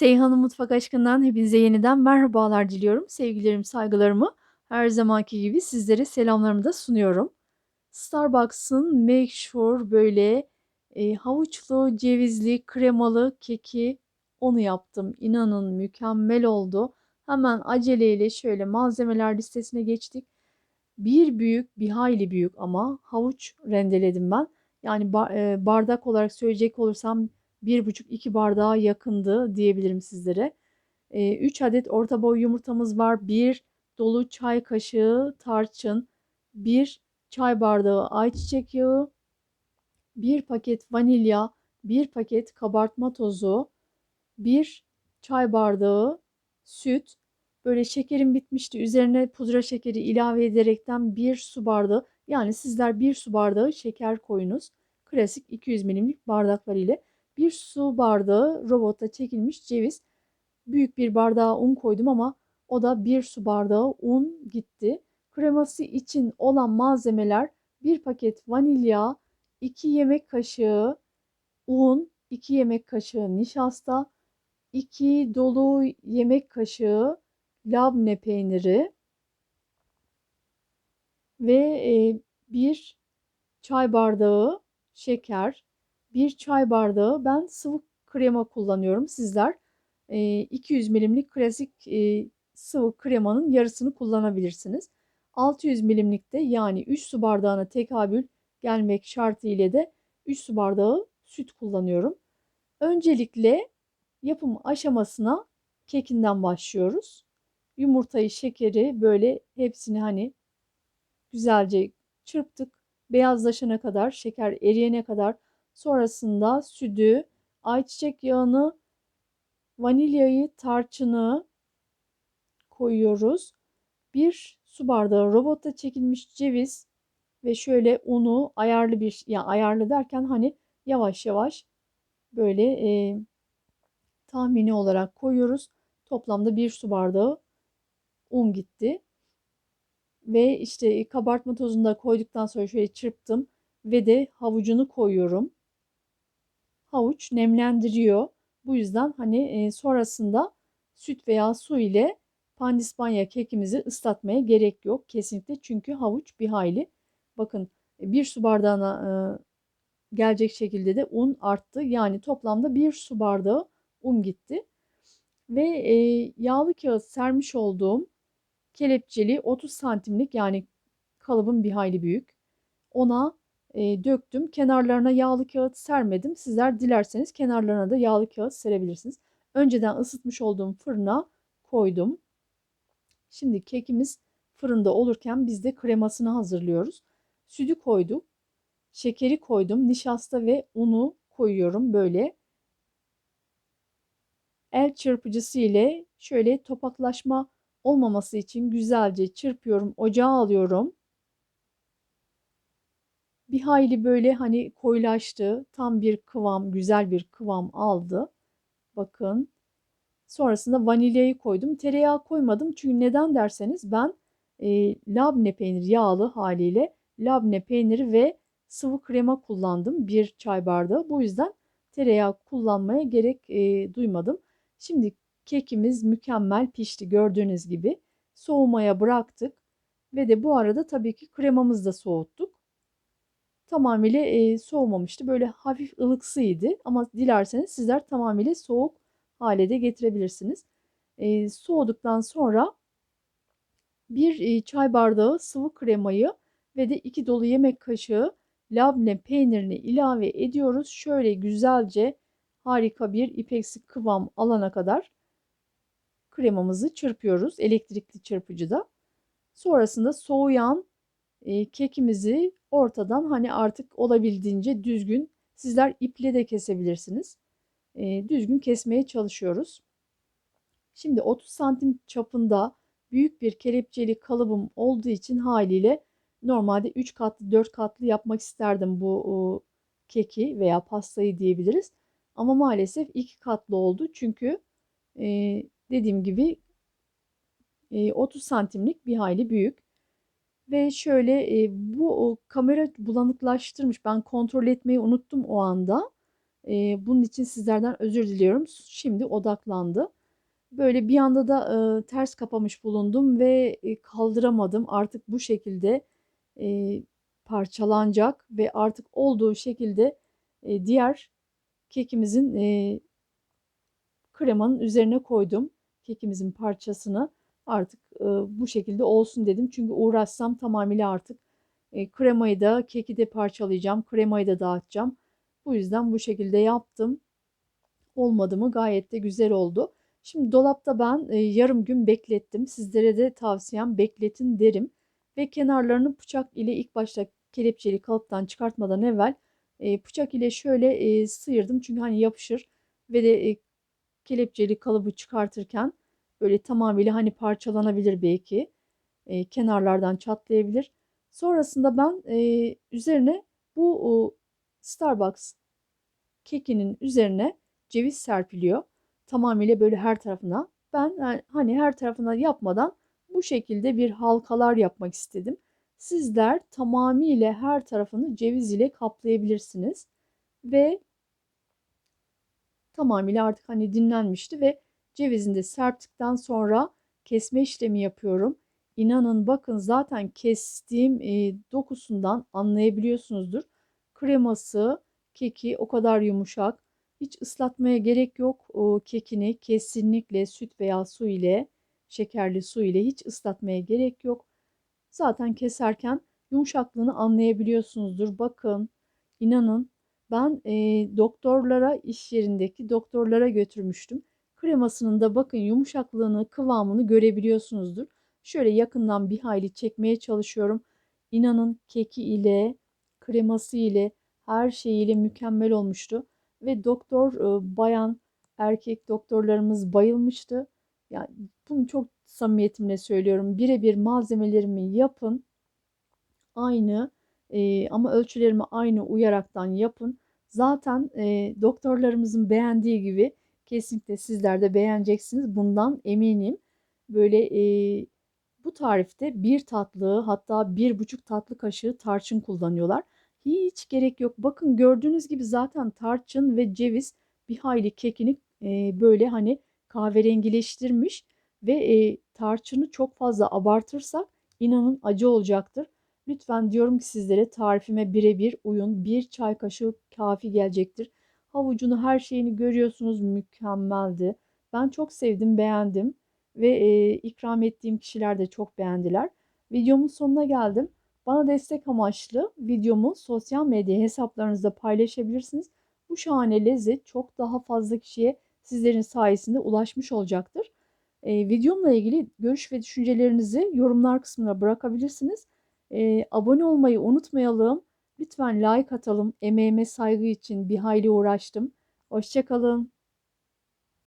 Seyhan'ın Mutfak Aşkı'ndan hepinize yeniden merhabalar diliyorum. Sevgilerimi, saygılarımı her zamanki gibi sizlere selamlarımı da sunuyorum. Starbucks'ın Make Sure böyle e, havuçlu, cevizli, kremalı keki onu yaptım. İnanın mükemmel oldu. Hemen aceleyle şöyle malzemeler listesine geçtik. Bir büyük, bir hayli büyük ama havuç rendeledim ben. Yani bardak olarak söyleyecek olursam bir buçuk iki bardağa yakındı diyebilirim sizlere. 3 adet orta boy yumurtamız var. 1 dolu çay kaşığı tarçın, 1 çay bardağı ayçiçek yağı, 1 paket vanilya, 1 paket kabartma tozu, 1 çay bardağı süt, böyle şekerim bitmişti. Üzerine pudra şekeri ilave ederekten 1 su bardağı yani sizler 1 su bardağı şeker koyunuz. Klasik 200 milimlik bardaklar ile bir su bardağı robota çekilmiş ceviz. Büyük bir bardağa un koydum ama o da bir su bardağı un gitti. Kreması için olan malzemeler bir paket vanilya, 2 yemek kaşığı un, 2 yemek kaşığı nişasta, 2 dolu yemek kaşığı labne peyniri ve bir çay bardağı şeker, bir çay bardağı ben sıvı krema kullanıyorum. Sizler 200 milimlik klasik sıvı kremanın yarısını kullanabilirsiniz. 600 milimlikte yani 3 su bardağına tekabül gelmek şartı ile de 3 su bardağı süt kullanıyorum. Öncelikle yapım aşamasına kekinden başlıyoruz. Yumurtayı, şekeri böyle hepsini hani güzelce çırptık. Beyazlaşana kadar, şeker eriyene kadar Sonrasında sütü, ayçiçek yağını, vanilyayı, tarçını koyuyoruz. Bir su bardağı robotta çekilmiş ceviz ve şöyle unu ayarlı bir yani ayarlı derken hani yavaş yavaş böyle e, tahmini olarak koyuyoruz. Toplamda bir su bardağı un gitti. Ve işte kabartma tozunu da koyduktan sonra şöyle çırptım ve de havucunu koyuyorum havuç nemlendiriyor. Bu yüzden hani e, sonrasında süt veya su ile pandispanya kekimizi ıslatmaya gerek yok kesinlikle. Çünkü havuç bir hayli bakın e, bir su bardağına e, gelecek şekilde de un arttı. Yani toplamda bir su bardağı un gitti. Ve yağlı kağıt sermiş olduğum kelepçeli 30 santimlik yani kalıbım bir hayli büyük. Ona e, döktüm. Kenarlarına yağlı kağıt sermedim. Sizler dilerseniz kenarlarına da yağlı kağıt serebilirsiniz. Önceden ısıtmış olduğum fırına koydum. Şimdi kekimiz fırında olurken biz de kremasını hazırlıyoruz. Sütü koyduk. Şekeri koydum. Nişasta ve unu koyuyorum böyle. El çırpıcısı ile şöyle topaklaşma olmaması için güzelce çırpıyorum. Ocağa alıyorum bir hayli böyle hani koyulaştı. Tam bir kıvam, güzel bir kıvam aldı. Bakın. Sonrasında vanilyayı koydum. Tereyağı koymadım. Çünkü neden derseniz ben e, labne peyniri yağlı haliyle labne peyniri ve sıvı krema kullandım. Bir çay bardağı. Bu yüzden tereyağı kullanmaya gerek e, duymadım. Şimdi kekimiz mükemmel pişti gördüğünüz gibi. Soğumaya bıraktık. Ve de bu arada tabii ki kremamızı da soğuttuk tamamıyla e, soğumamıştı. Böyle hafif ılıksıydı ama dilerseniz sizler tamamıyla soğuk hale de getirebilirsiniz. E, soğuduktan sonra bir e, çay bardağı sıvı kremayı ve de iki dolu yemek kaşığı labne peynirini ilave ediyoruz. Şöyle güzelce harika bir ipeksi kıvam alana kadar kremamızı çırpıyoruz elektrikli çırpıcıda. Sonrasında soğuyan e, kekimizi ortadan hani artık olabildiğince düzgün sizler iple de kesebilirsiniz. E, düzgün kesmeye çalışıyoruz. Şimdi 30 santim çapında büyük bir kelepçeli kalıbım olduğu için haliyle normalde 3 katlı 4 katlı yapmak isterdim bu o, keki veya pastayı diyebiliriz. Ama maalesef 2 katlı oldu çünkü e, dediğim gibi e, 30 santimlik bir hayli büyük. Ve şöyle e, bu o, kamera bulanıklaştırmış. Ben kontrol etmeyi unuttum o anda. E, bunun için sizlerden özür diliyorum. Şimdi odaklandı. Böyle bir anda da e, ters kapamış bulundum ve e, kaldıramadım. Artık bu şekilde e, parçalanacak ve artık olduğu şekilde e, diğer kekimizin e, kremanın üzerine koydum. Kekimizin parçasını artık e, bu şekilde olsun dedim. Çünkü uğraşsam tamamıyla artık e, kremayı da keki de parçalayacağım. Kremayı da dağıtacağım. Bu yüzden bu şekilde yaptım. Olmadı mı gayet de güzel oldu. Şimdi dolapta ben e, yarım gün beklettim. Sizlere de tavsiyem bekletin derim. Ve kenarlarını bıçak ile ilk başta kelepçeli kalıptan çıkartmadan evvel e, bıçak ile şöyle e, sıyırdım. Çünkü hani yapışır ve de e, kelepçeli kalıbı çıkartırken böyle tamamıyla hani parçalanabilir belki. E, kenarlardan çatlayabilir. Sonrasında ben e, üzerine bu o, Starbucks kekinin üzerine ceviz serpiliyor. Tamamıyla böyle her tarafına. Ben yani hani her tarafına yapmadan bu şekilde bir halkalar yapmak istedim. Sizler tamamıyla her tarafını ceviz ile kaplayabilirsiniz. Ve tamamıyla artık hani dinlenmişti ve cevizini de serptikten sonra kesme işlemi yapıyorum. İnanın bakın zaten kestiğim e, dokusundan anlayabiliyorsunuzdur. Kreması, keki o kadar yumuşak. Hiç ıslatmaya gerek yok o kekini kesinlikle süt veya su ile şekerli su ile hiç ıslatmaya gerek yok. Zaten keserken yumuşaklığını anlayabiliyorsunuzdur. Bakın inanın ben e, doktorlara iş yerindeki doktorlara götürmüştüm. Kremasının da bakın yumuşaklığını kıvamını görebiliyorsunuzdur. Şöyle yakından bir hayli çekmeye çalışıyorum. İnanın keki ile kreması ile her şeyiyle mükemmel olmuştu. Ve doktor e, bayan erkek doktorlarımız bayılmıştı. Yani bunu çok samimiyetimle söylüyorum. Birebir malzemelerimi yapın. Aynı e, ama ölçülerime aynı uyaraktan yapın. Zaten e, doktorlarımızın beğendiği gibi kesinlikle sizler de beğeneceksiniz. Bundan eminim. Böyle e, bu tarifte bir tatlı hatta bir buçuk tatlı kaşığı tarçın kullanıyorlar. Hiç gerek yok. Bakın gördüğünüz gibi zaten tarçın ve ceviz bir hayli kekini e, böyle hani kahverengileştirmiş ve e, tarçını çok fazla abartırsak inanın acı olacaktır. Lütfen diyorum ki sizlere tarifime birebir uyun. Bir çay kaşığı kafi gelecektir. Havucunu her şeyini görüyorsunuz mükemmeldi. Ben çok sevdim beğendim ve e, ikram ettiğim kişiler de çok beğendiler. Videomun sonuna geldim. Bana destek amaçlı videomu sosyal medya hesaplarınızda paylaşabilirsiniz. Bu şahane lezzet çok daha fazla kişiye sizlerin sayesinde ulaşmış olacaktır. E, videomla ilgili görüş ve düşüncelerinizi yorumlar kısmına bırakabilirsiniz. E, abone olmayı unutmayalım. Lütfen like atalım. Emeğime saygı için bir hayli uğraştım. Hoşçakalın.